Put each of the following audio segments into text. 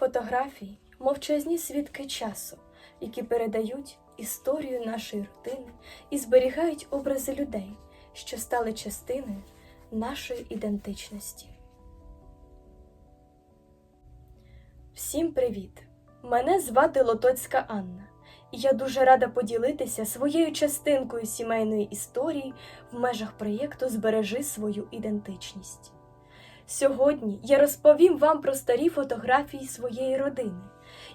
Фотографії мовчазні свідки часу, які передають історію нашої родини і зберігають образи людей, що стали частиною нашої ідентичності. Всім привіт! Мене звати Лотоцька Анна, і я дуже рада поділитися своєю частинкою сімейної історії в межах проєкту Збережи свою ідентичність. Сьогодні я розповім вам про старі фотографії своєї родини,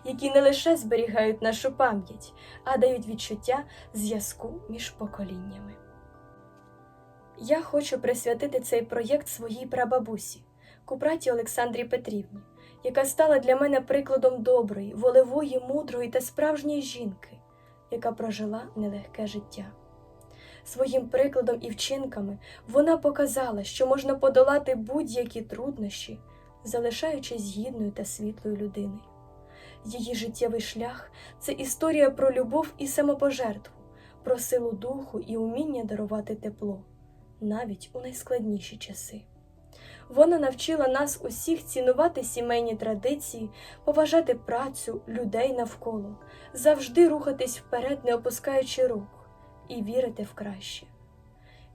які не лише зберігають нашу пам'ять, а дають відчуття зв'язку між поколіннями. Я хочу присвятити цей проєкт своїй прабабусі, купраті Олександрі Петрівні, яка стала для мене прикладом доброї, волевої, мудрої та справжньої жінки, яка прожила нелегке життя. Своїм прикладом і вчинками вона показала, що можна подолати будь-які труднощі, залишаючись гідною та світлою людиною. Її життєвий шлях це історія про любов і самопожертву, про силу духу і уміння дарувати тепло, навіть у найскладніші часи. Вона навчила нас усіх цінувати сімейні традиції, поважати працю людей навколо, завжди рухатись вперед, не опускаючи рук і вірити в краще.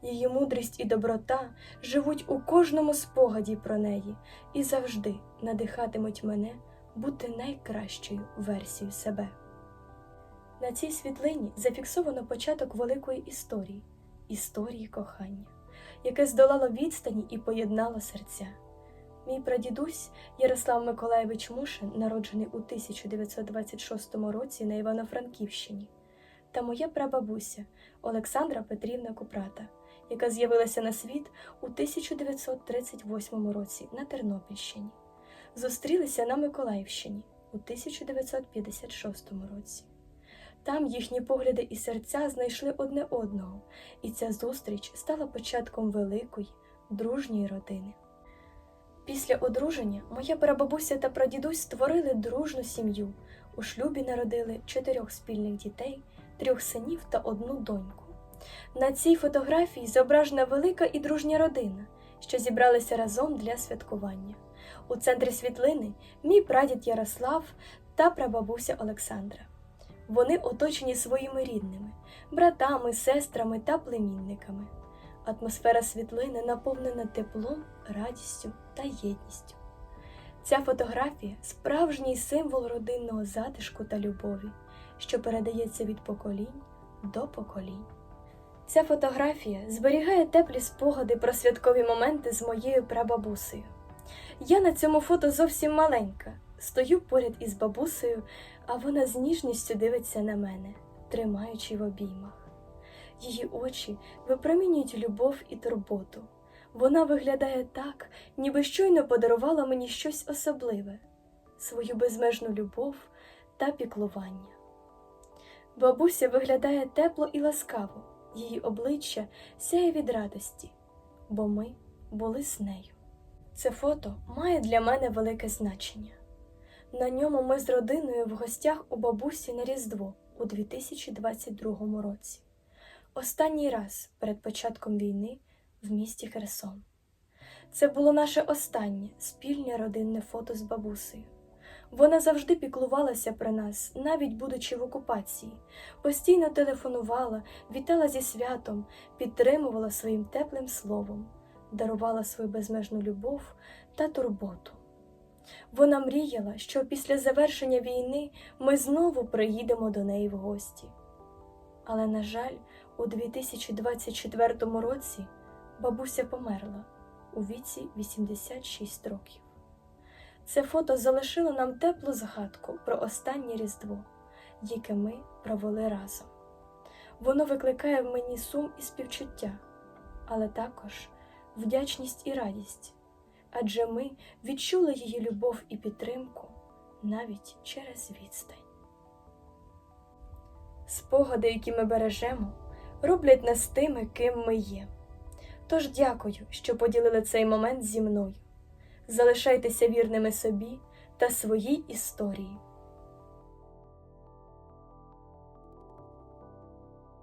Її мудрість і доброта живуть у кожному спогаді про неї і завжди надихатимуть мене бути найкращою версією себе. На цій світлині зафіксовано початок великої історії історії кохання, яке здолало відстані і поєднало серця. Мій прадідусь Ярослав Миколаєвич Мушин, народжений у 1926 році на Івано-Франківщині та моя прабабуся Олександра Петрівна Купрата, яка з'явилася на світ у 1938 році на Тернопільщині. Зустрілися на Миколаївщині у 1956 році. Там їхні погляди і серця знайшли одне одного, і ця зустріч стала початком великої, дружньої родини. Після одруження моя прабабуся та прадідусь створили дружну сім'ю. У шлюбі народили чотирьох спільних дітей трьох синів та одну доньку. На цій фотографії зображена велика і дружня родина, що зібралися разом для святкування. У центрі світлини мій прадід Ярослав та прабабуся Олександра. Вони оточені своїми рідними, братами, сестрами та племінниками. Атмосфера світлини наповнена теплом, радістю та єдністю. Ця фотографія справжній символ родинного затишку та любові що передається від поколінь до поколінь. Ця фотографія зберігає теплі спогади про святкові моменти з моєю прабабусею. Я на цьому фото зовсім маленька, стою поряд із бабусею, а вона з ніжністю дивиться на мене, тримаючи в обіймах. Її очі випромінюють любов і турботу. Вона виглядає так, ніби щойно подарувала мені щось особливе, свою безмежну любов та піклування. Бабуся виглядає тепло і ласкаво, її обличчя сяє від радості, бо ми були з нею. Це фото має для мене велике значення. На ньому ми з родиною в гостях у бабусі на Різдво у 2022 році, останній раз перед початком війни в місті Херсон. Це було наше останнє спільне родинне фото з бабусею. Вона завжди піклувалася про нас, навіть будучи в окупації, постійно телефонувала, вітала зі святом, підтримувала своїм теплим словом, дарувала свою безмежну любов та турботу. Вона мріяла, що після завершення війни ми знову приїдемо до неї в гості. Але, на жаль, у 2024 році бабуся померла у віці 86 років. Це фото залишило нам теплу згадку про останнє Різдво, яке ми провели разом. Воно викликає в мені сум і співчуття, але також вдячність і радість, адже ми відчули її любов і підтримку навіть через відстань. Спогади, які ми бережемо, роблять нас тими, ким ми є. Тож дякую, що поділили цей момент зі мною залишайтеся вірними собі та своїй історії.